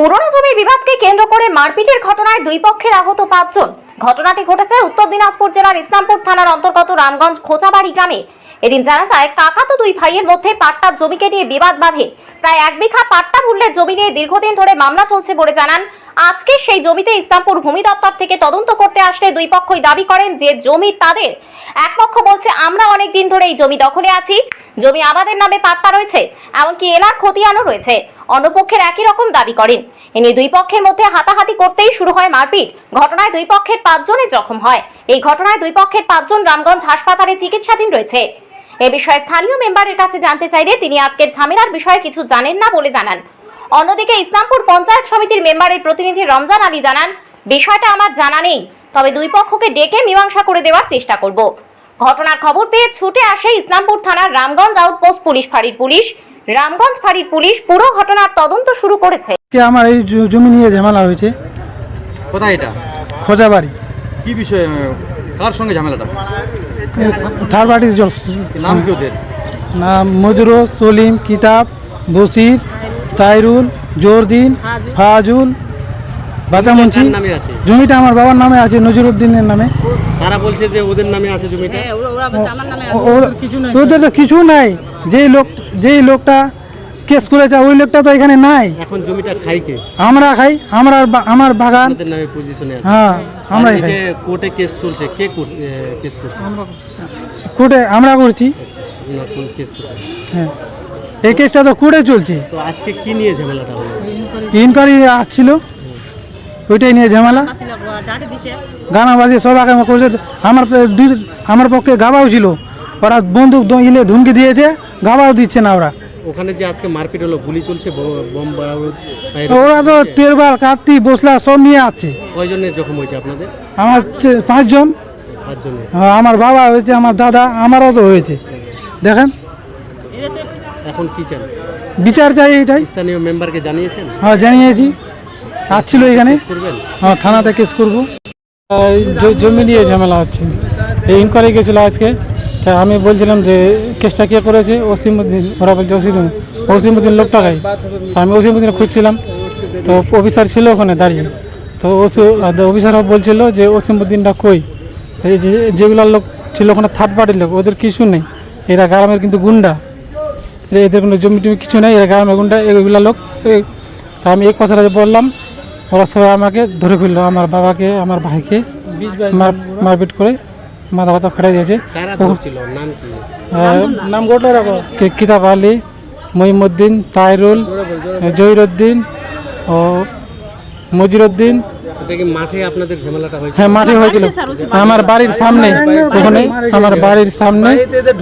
পুরনো জমির বিবাদকে কেন্দ্র করে মারপিটের ঘটনায় দুই পক্ষের আহত পাঁচজন। ঘটনাটি ঘটেছে উত্তর দিনাজপুর জেলার ইসলামপুর থানার অন্তর্গত রামগঞ্জ খোঁচাবাড়ি গ্রামে। এদিন জানা যায়, কাকাতো দুই ভাইয়ের মধ্যে পাট্টার জমিকে নিয়ে বিবাদ বাঁধে। প্রায় এক বিঘা পাট্টা মূল্যের জমি নিয়ে দীর্ঘদিন ধরে মামলা চলছে বলে জানান। আজকে সেই জমিতে ইসলামপুর ভূমি দপ্তর থেকে তদন্ত করতে আসলে দুই পক্ষই দাবি করেন যে জমি তাদের। এক পক্ষ বলছে, আমরা অনেক দিন ধরে এই জমি দখলে আছি। জমি আমাদের নামে পাট্টা রয়েছে, এমনকি এনার খতিয়ানও রয়েছে। অন্য পক্ষের একই রকম দাবি করেন। এ নিয়ে দুই পক্ষের মধ্যে হাতাহাতি করতেই শুরু হয় মারপিট। ঘটনায় দুই পক্ষের পাঁচজনের জখম হয়। এই ঘটনায় দুই পক্ষের পাঁচজন রামগঞ্জ হাসপাতালে চিকিৎসাধীন রয়েছে। এ বিষয়ে স্থানীয় মেম্বারের কাছে জানতে চাইলে তিনি আজকের ঝামেলার বিষয়ে কিছু জানেন না বলে জানান। অন্যদিকে ইসলামপুর পঞ্চায়েত সমিতির মেম্বারের প্রতিনিধি রমজান আলী জানান, বিষয়টা আমার জানা নেই, তবে দুই পক্ষকে ডেকে মীমাংসা করে দেওয়ার চেষ্টা করব। ঘটনার খবর পেয়ে ছুটে আসে ইসলামপুর থানার রামগঞ্জ আউটপোস্ট পুলিশ ফাঁড়ির পুলিশ। রামগঞ্জ ফাঁড়ির পুলিশ পুরো ঘটনার তদন্ত শুরু করেছে। কে আমার এই জমি নিয়ে ঝামেলা হয়েছে? কোথায় এটা? খোঁজাবাড়ি। কি বিষয়ে কার সঙ্গে ঝামেলাটা? থার বাড়ির জল নাম কি ওদের? নাম মজুরো সলিম কিতাব বসির তাইরুল জোরদিন ফাজুল বাচামঞ্চি কার জমিটা আমার বাবার নামে আছে নজরুদ্দিনের নামে। তারা বলছে যে ওদের নামে আছে জমিটা। ওদের তো কিছু নাই। যেই লোক যেই লোকটা কেস করেছে ওই লোকটা তো এখানে নাই। এখন জমিটা খাই কে? আমরা খাই আমরা আমার বাগান। নামে পজিশনে আছে। হ্যাঁ আমরাই খাই। কোর্টে কেস চলছে কে কেস করছে? কোর্টে আমরা করছি। কেস করছে? হ্যাঁ। এই কেসটা তো কোর্টে চলছে। তো আজকে কি নিয়ে ঝামেলাটা হলো? ইনকোয়ারি আসছিল। ওইটাই নিয়ে ঝামেলা? গানা বাজে সব আগে করছে আমার তো দুই আমার পক্ষে গাবাও ছিল। ওরা বন্দুক ইলে ধুমকি দিয়েছে গাবাও দিচ্ছে না ওরা। ওখানে যে আজকে মারপিট হলো গুলি চলছে ওরা তো তেরবার কার্তি বসলা সব নিয়ে আছে। কয়জনের জখম হয়েছে আপনাদের? আমার পাঁচজন। হ্যাঁ, আমার বাবা হয়েছে আমার দাদা আমারও তো হয়েছে। দেখেন। এখন কি চান? বিচার চাই এটাই স্থানীয় মেম্বারকে জানিয়েছেন? হ্যাঁ জানিয়েছি। আসছিল এখানে? হ্যাঁ থানাতে কেস করব। জমি নিয়ে ঝামেলা হচ্ছে। এই ইনকোয়ারি গেছিল আজকে। তা আমি বলছিলাম যে কেসটা কে করেছে? ওসিমুদ্দিন। ওরা বলছে ওসিমুদ্দিন। ওসিমুদ্দিন লোকটা গাই তো আমি ওসিমুদ্দিন খুঁজছিলাম। তো অফিসার ছিল ওখানে দাঁড়িয়ে। তো ওসি অফিসার বলছিল যে ওসিমুদ্দিনটা কই? এই যে যেগুলো লোক ছিল ওখানে থার্ড পার্টির লোক ওদের কিছু নেই। এরা গ্রামের কিন্তু গুন্ডা। এরা- এদের কোনো জমি টমি কিছু নেই এরা গ্রামের গুন্ডা এগুলা লোক। তো আমি এই কথাটা বললাম ওরা সবাই আমাকে ধরে ফেলল আমার বাবাকে আমার ভাইকে মার মারপিট করে মাথা ব্যথা ফেটে দিয়েছে। কিতাব আলী মহিমুদ্দিন তাইরুল জহিরুদ্দিন ও মজিরুদ্দিন এটা কি মাঠে আপনাদের ঝামেলাটা হয়েছে হ্যাঁ মাঠে হয়েছিল। আমার বাড়ির সামনে ওখানে আমার বাড়ির সামনে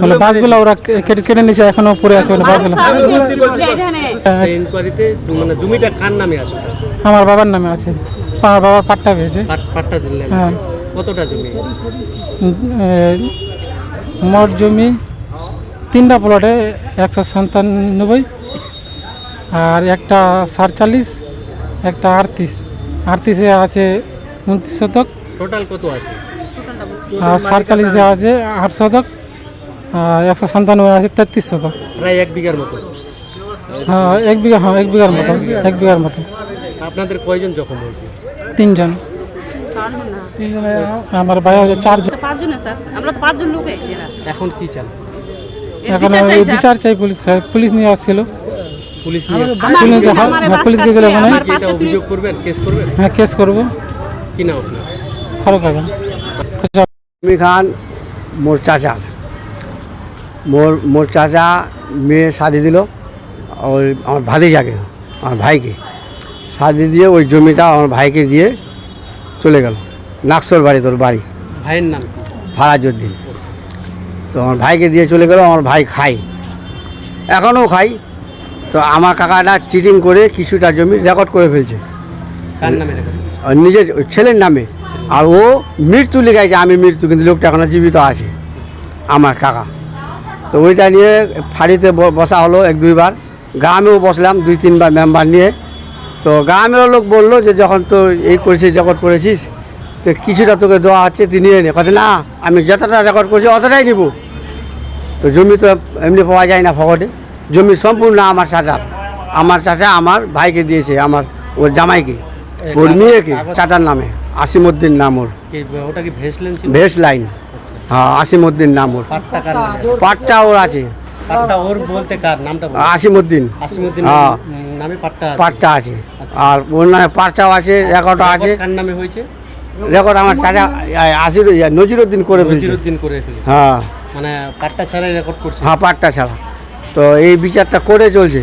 বলে বাসগুলো ওরা কেটে কেটে নিচে এখনও পড়ে আছে ওখানে বাসগুলো। হ্যাঁ, ইনকোয়ারিতে মানে জমিটা কার নামে আছে? আমার বাবার নামে আছে। আমার বাবার পাট্টা পেয়েছে। পাট্টা হ্যাঁ। কতটা জমি? মোট জমি তিনটা প্লটে একশো সাতানব্বই আর একটা সাতচল্লিশ একটা আটত্রিশ। আটত্রিশে আছে উনত্রিশ শতক। টোটাল কত আছে? আর সাতচল্লিশে আছে আট শতক আর একশো সাতানব্বই আছে তেত্রিশ শতক। প্রায় এক বিঘার মতো। হ্যাঁ এক বিঘা হ্যাঁ এক বিঘার মতো এক বিঘার মতো। আপনাদের কয়জন জখম হয়েছে? তিনজন। আমার ভাই হচ্ছে চারজন। পাঁচজন স্যার। আমরা তো পাঁচজন লোকে। এখন কি চান? এখন বিচার চাই, ওই স্যার। বিচার চাই পুলিশ পুলিশ নিয়ে আসছিল। পুলিশ নিয়ে আসছে। আমার পুলিশ হ্যাঁ, হ্যাঁ, পুলিশ গেছিল ওখানে। অভিযোগ করবেন? কেস করবেন? হ্যাঁ কেস করব। কি না আপনার? ফারুক আজম আমি খান মোর চাচার মোর মোর চাচা মেয়ে শাদি দিল ওই আমার ভাতিজাকে আমার ভাইকে। শাদি দিয়ে ওই জমিটা আমার ভাইকে দিয়ে চলে গেল। নাকসর বাড়ি তোর বাড়ি। ভাইয়ের নাম ফারাজউদ্দিন। তো আমার ভাইকে দিয়ে চলে গেল আমার ভাই খাই এখনও খাই তো আমার কাকাটা চিটিং করে কিছুটা জমি রেকর্ড করে ফেলছে। নিজের ছেলের নামে। আর ও মৃত্যু লেখাইছে আমি মৃত্যু কিন্তু লোকটা এখনও জীবিত আছে আমার কাকা। তো ওইটা নিয়ে ফাঁড়িতে বসা হলো এক দুইবার। গ্রামেও বসলাম দুই তিনবার মেম্বার নিয়ে। তো গ্রামের লোক বলল যে যখন তো এই করেছিস রেকর্ড করেছিস তো কিছুটা তোকে দেওয়া হচ্ছে তুই নিয়ে নে। কথা না আমি যতটা রেকর্ড করছি অতটাই নিব। তো জমি তো এমনি পাওয়া যায় না ফকটে জমি সম্পূর্ণ আমার চাচার। আমার চাচা আমার ভাইকে দিয়েছে আমার ওর জামাইকে ওর মেয়েকে চাচার নামে আসিমুদ্দিন নাম ওর। ওটা কি ভেসলেন ছিল? ভেস লাইন হ্যাঁ আসিমুদ্দিন নাম ওর। পাট্টা ওর আছে। ওর বলতে কার? নামটা আসিমুদ্দিন আসিমুদ্দিন হ্যাঁ। নামে পাট্টা পাটটা আছে। আর ওর নামে পাটটাও আছে রেকর্ডও আছে। কার নামে হয়েছে? রেকর্ড আমার চাচা আসির নজিরুদ্দিন করে ফেলছে। নজিরুদ্দিন করে ফেলেছে। হ্যাঁ। মানে পাট্টা ছাড়াই রেকর্ড করছে। হ্যাঁ পাটটা ছাড়া। তো এই বিচারটা করে চলছে।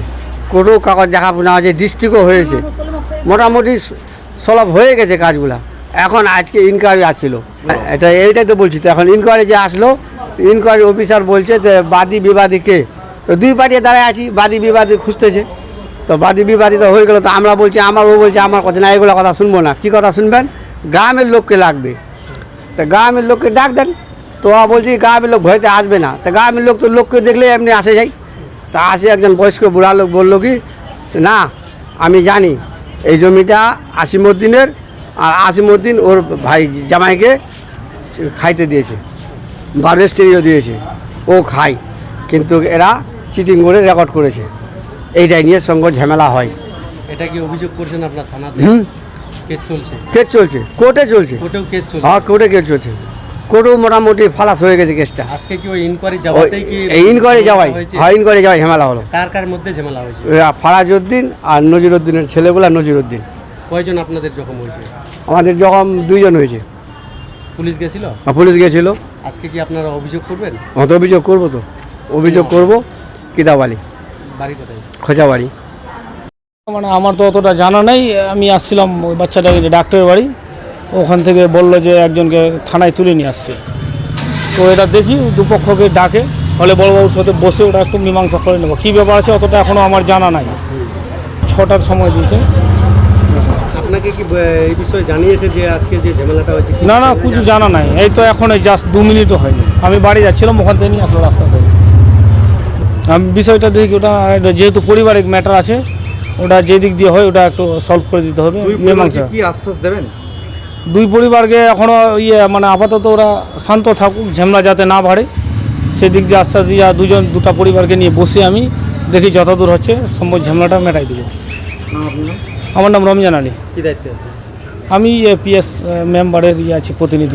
কোর্টেও কাগজ দেখাশোনা আছে ডিস্ট্রিক্টও হয়েছে। মোটামুটি সলভ হয়ে গেছে কাজগুলা। এখন আজকে ইনকোয়ারি আসছিল। এটা এইটাই তো বলছি, তো এখন ইনকোয়ারি যে আসলো ইনকোয়ারি অফিসার বলছে যে বাদী বিবাদী কে? তো দুই পার্টি দাঁড়ায় আছি, বাদী বিবাদী খুঁজতেছে। তো বাদী বিবাদী তো হয়ে গেলো, তো আমরা বলছি, আমার ও বলছে, আমার কথা না, এগুলো কথা শুনব না। কী কথা শুনবেন? গ্রামের লোককে লাগবে। তা গ্রামের লোককে ডাক দেন। তো বলছি, গ্রামের লোক ভয়তে আসবে না। তা গ্রামের লোক তো লোককে দেখলে এমনি আসে যায় তা আসে একজন বয়স্ক বুড়া লোক বলল কি না আমি জানি এই জমিটা আসিমুদ্দিনের আর আসিমুদ্দিন ওর ভাই জামাইকে খাইতে দিয়েছে বা রেস্টেরিও দিয়েছে ও খায় কিন্তু এরা চিটিং করে রেকর্ড করেছে। এইটাই নিয়ে সঙ্গে ঝামেলা হয়। এটা কি অভিযোগ করছেন আপনার থানাতে? হুম। কেস চলছে? কেস চলছে কোর্টে চলছে। কোর্টেও কেস চলছে। হ্যাঁ কোর্টে কেস চলছে। কোর্টেও মোটামুটি ফালাস হয়ে গেছে কেসটা। আজকে কি ওই ইনকোয়ারি যাওয়াতেই কি ইনকোয়ারি যাওয়াই? হ্যাঁ ইনকোয়ারি যাওয়াই ঝামেলা হলো। কার কার মধ্যে ঝামেলা হয়েছে? ফারাজউদ্দিন আর নজিরুদ্দিনের ছেলেগুলা নজিরুদ্দিন। কয়জন আপনাদের জখম হয়েছে? আমাদের যখন দুইজন হয়েছে। পুলিশ গেছিল? আর পুলিশ গেছিল। আজকে কি আপনারা অভিযোগ করবেন? অত অভিযোগ করব তো। অভিযোগ করব কিতাবালি বাড়ি কোথায়? খোঁচাবাড়ি। মানে আমার তো অতটা জানা নেই আমি আসছিলাম ওই বাচ্চাটাকে ডাক্তারের বাড়ি। ওখান থেকে বলল যে একজনকে থানায় তুলে নিয়ে আসছে। তো এটা দেখি দুপক্ষকে ডাকে। ফলে বড়বাবুর সাথে বসে ওটা একটু মীমাংসা করে নেব। কী ব্যাপার আছে অতটা এখনও আমার জানা নাই। ছটার সময় দিয়েছে। আপনাকে কি এই বিষয়ে জানিয়েছে যে আজকে যে ঝামেলাটা হয়েছে? না না কিছু জানা নাই। এই তো এখন জাস্ট দু মিনিটও হয়নি। আমি বাড়ি যাচ্ছিলাম ওখান থেকে নিয়ে আসলো রাস্তা থেকে আমি বিষয়টা দেখি ওটা যেহেতু পারিবারিক ম্যাটার আছে ওটা যেদিক দিয়ে হয় ওটা একটু সলভ করে দিতে হবে। মীমাংসা। কি আশ্বাস দেবেন? দুই পরিবারকে এখনও ইয়ে মানে আপাতত ওরা শান্ত থাকুক ঝেমলা যাতে না বাড়ে। সেদিক দিয়ে আশ্বাস দিয়ে দুজন দুটা পরিবারকে নিয়ে বসে আমি দেখি যতদূর হচ্ছে সম্ভব ঝেমলাটা মেটাই দেবো। আমার নাম রমজান আলী। কি দায়িত্বে আছে আমি পিএস মেম্বারের ইয়ে আছি প্রতিনিধি।